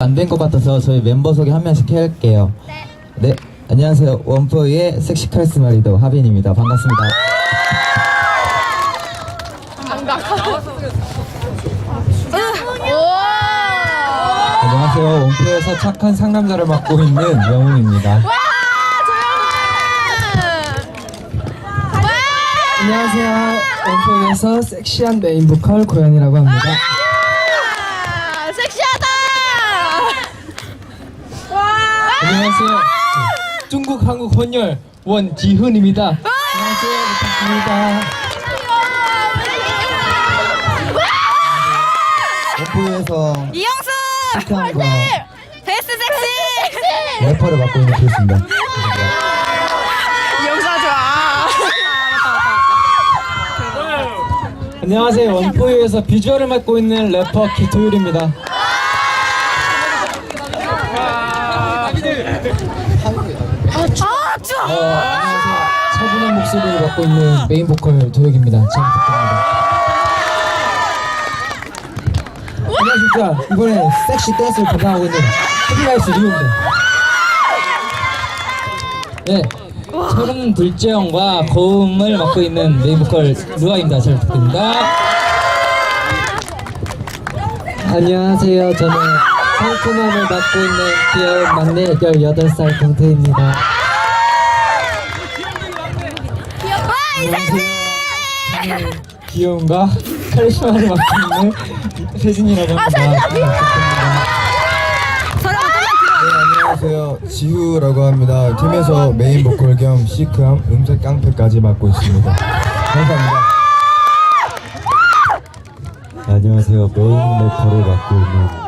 안 된 것 같아서 저희 멤버 소개 한 명씩 할게요. 네. 안녕하세요. 원포이의 섹시 카리스마 리더 하빈입니다. 반갑습니다. 안녕하세요. 원포에서 착한 상남자를 맡고 있는 영웅입니다. 안녕하세요. 원포에서 섹시한 메인 보컬 고현이라고 합니다. 아, 섹시하다! 안녕하세요. 중국 한국 혼혈 원지훈입니다. 안녕하세요. 부탁드립니다. 원포에서 이영수! 착한과 베스트 섹시! 래퍼를 맡고 있는. 이영수가 좋아. 안녕하세요. 원포유에서 비주얼을 맡고 있는 래퍼 기토율입니다. 아, 안녕하세요. 차분한 목소리를 맡고 있는 메인 보컬 도혁입니다. 잘 부탁드립니다. 안녕하십니까. 이번에 섹시 댄스를 담당하고 있는 헤비라이스 리우입니다. 네. 서른 둘째 형과 고음을 맡고 있는 메인 보컬 루아입니다. 잘 부탁드립니다. 안녕하세요. 저는 상큼함을 맡고 있는 귀여운 막내 18살 동태입니다. 와, 이상해! 귀여움과 카리스마를 맡고 있는 세진이라고 합니다. 조금만 네, 안녕하세요. 지우라고 합니다. 팀에서 메인 보컬 겸 시크함, 음색 깡패까지 맡고 있습니다. 감사합니다. 안녕하세요. 메인 래퍼를 맡고 있는.